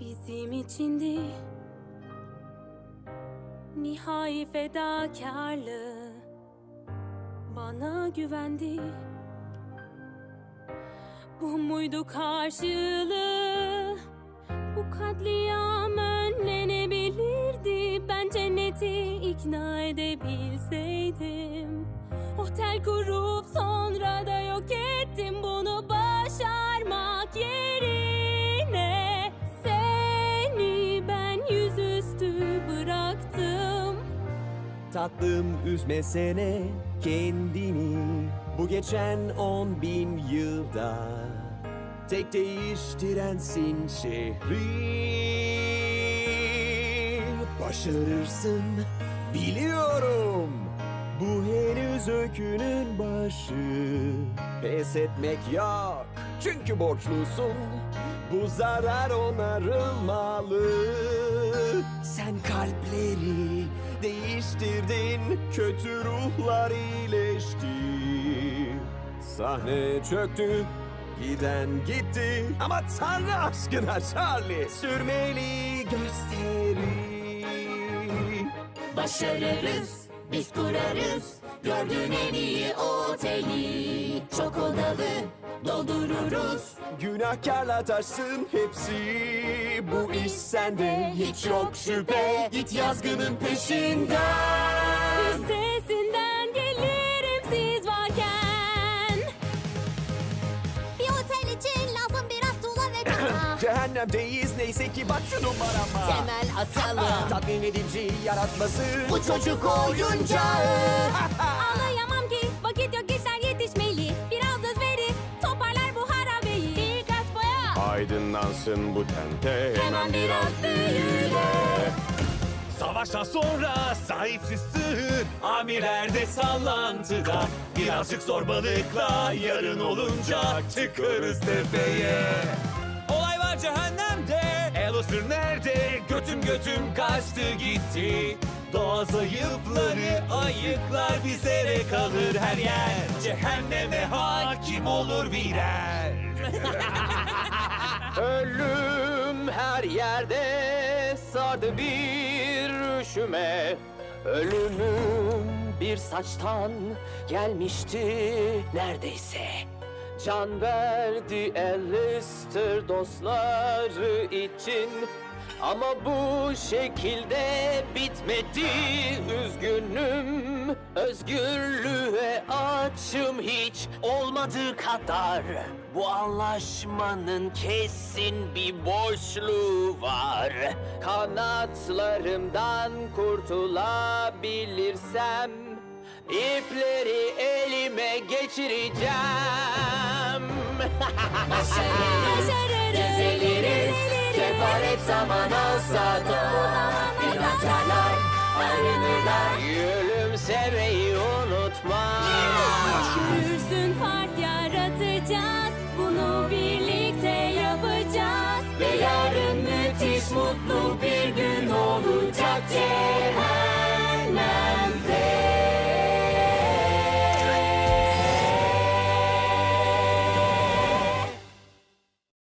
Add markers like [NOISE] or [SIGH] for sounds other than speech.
bizim içindi. Nihai fedakarlığı. Bana güvendi. Bu muydu karşılığı? Bu katliam önlenebilirdi. Ben cenneti ikna edebilseydim. Otel kurup sonra da yok ettim. Bunu başarmak yerine Tatlım üzmesene kendini. Bu geçen on bin yılda Tek değiştirensin şehri. Başarırsın biliyorum. Bu henüz öykünün başı. Pes etmek yok çünkü borçlusun. Bu zarar onarılmalı. Sen kalpleri değiştirdin Kötü ruhlar iyileşti. Sahne çöktü Giden gitti. Ama Tanrı aşkına Charlie Sürmeli gösteri. Başarırız, biz kurarız Gördüğün en iyi oteli. Çok odalı, doldururuz. Günahkarla taşsın hepsi. Bu iş sende. Hiç yok şüphe. Git yazgının peşinden Cehennemdeyiz. Neyse ki bak şu numarama. Temel atalım. Tatmin edici yaratması. Bu çocuk oyuncağı. Anlayamam ki. Vakit yok işler yetişmeli. Biraz özveri. Toparlar bu harabeyi. Birkaç boya. Aydınlansın bu tente. Hemen biraz büyüle. Savaştan sonra sahipsiz sığır. Amirlerde sallantıda. Birazcık zorbalıkla yarın olunca çıkarız tepeye Elusur nerede? Götüm götüm kaçtı gitti. Doğa zayıfları ayıklar bizlere kalır her yer. Cehenneme hakim olur birer [LAUGHS] Ölüm her yerde sardı bir üşüme Ölümüm bir saçtan gelmişti neredeyse Can verdi Alistair dostları için. Ama bu şekilde bitmedi üzgünüm. Özgürlüğe açım hiç olmadığı kadar. Bu anlaşmanın kesin bir boşluğu var. Kanatlarımdan kurtulabilirsem ipleri elime geçireceğim Düzeliriz Kefaret zaman olsa da Günahkarlar arınırlar. Gülümsemeyi unutma. Görürsün fark yaratacağız Bunu birlikte yapacağız